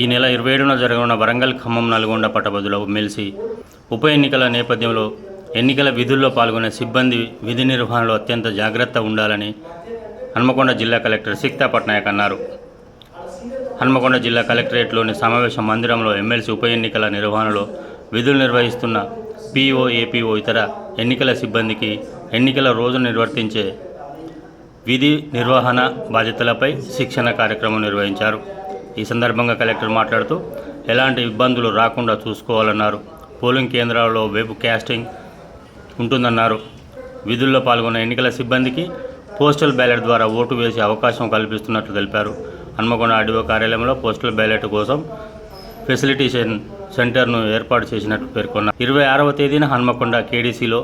ఈ నెల ఇరవై ఏడున జరగనున్న వరంగల్ ఖమ్మం నల్గొండ పట్టభద్రుల మెలిసి ఉప ఎన్నికల నేపథ్యంలో ఎన్నికల విధుల్లో పాల్గొనే సిబ్బంది విధి నిర్వహణలో అత్యంత జాగ్రత్త ఉండాలని హన్మకొండ జిల్లా కలెక్టర్ సిక్తా పట్నాయక్ అన్నారు. హన్మకొండ జిల్లా కలెక్టరేట్లోని సమావేశ మందిరంలో ఎమ్మెల్సీ ఉప ఎన్నికల నిర్వహణలో విధులు నిర్వహిస్తున్న పీఓ ఏపీఓ ఇతర ఎన్నికల సిబ్బందికి ఎన్నికల రోజు నిర్వర్తించే విధి నిర్వహణ బాధ్యతలపై శిక్షణ కార్యక్రమం నిర్వహించారు. ఈ సందర్భంగా కలెక్టర్ మాట్లాడుతూ ఎలాంటి ఇబ్బందులు రాకుండా చూసుకోవాలన్నారు. పోలింగ్ కేంద్రాల్లో వెబ్ క్యాస్టింగ్ ఉంటుందన్నారు. విధుల్లో పాల్గొన్న ఎన్నికల సిబ్బందికి పోస్టల్ బ్యాలెట్ ద్వారా ఓటు వేసే అవకాశం కల్పిస్తున్నట్లు తెలిపారు. హన్మకొండ ఆర్డీఓ కార్యాలయంలో పోస్టల్ బ్యాలెట్ కోసం ఫెసిలిటేషన్ సెంటర్ను ఏర్పాటు చేసినట్లు పేర్కొన్నారు. ఇరవై ఆరవ తేదీన హన్మకొండ కేడీసీలో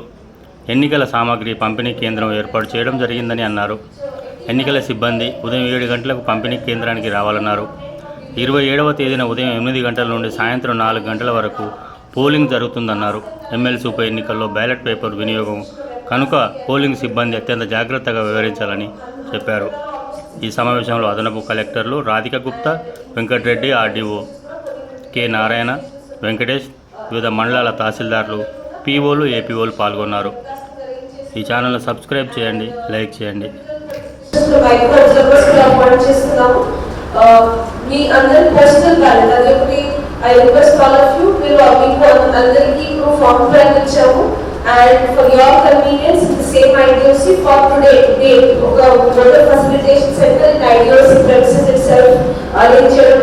ఎన్నికల సామాగ్రి పంపిణీ కేంద్రం ఏర్పాటు చేయడం జరిగిందని అన్నారు. ఎన్నికల సిబ్బంది ఉదయం ఏడు గంటలకు పంపిణీ కేంద్రానికి రావాలన్నారు. ఇరవై ఏడవ తేదీన ఉదయం ఎనిమిది గంటల నుండి సాయంత్రం నాలుగు గంటల వరకు పోలింగ్ జరుగుతుందన్నారు. ఎమ్మెల్సీ ఉప ఎన్నికల్లో బ్యాలెట్ పేపర్ వినియోగం కనుక పోలింగ్ సిబ్బంది అత్యంత జాగ్రత్తగా వివరించాలని చెప్పారు. ఈ సమావేశంలో అదనపు కలెక్టర్లు రాధిక గుప్తా వెంకటరెడ్డి ఆర్డీఓ కె నారాయణ వెంకటేష్ వివిధ మండలాల తహసీల్దార్లు పీఓలు ఏపీఓలు పాల్గొన్నారు. ఈ ఛానల్ను సబ్స్క్రైబ్ చేయండి లైక్ చేయండి. మీ అందరి పర్సనల్ బ్యాలెట్ అది ఒకటి I request all of you మీరు మీకు అందరికీ ఇప్పుడు ఫామ్ ప్లాన్ ఇచ్చాము. And for your convenience same IDOC for today day ఒక water facilitation centre IDOC premises itself arrange చేయడం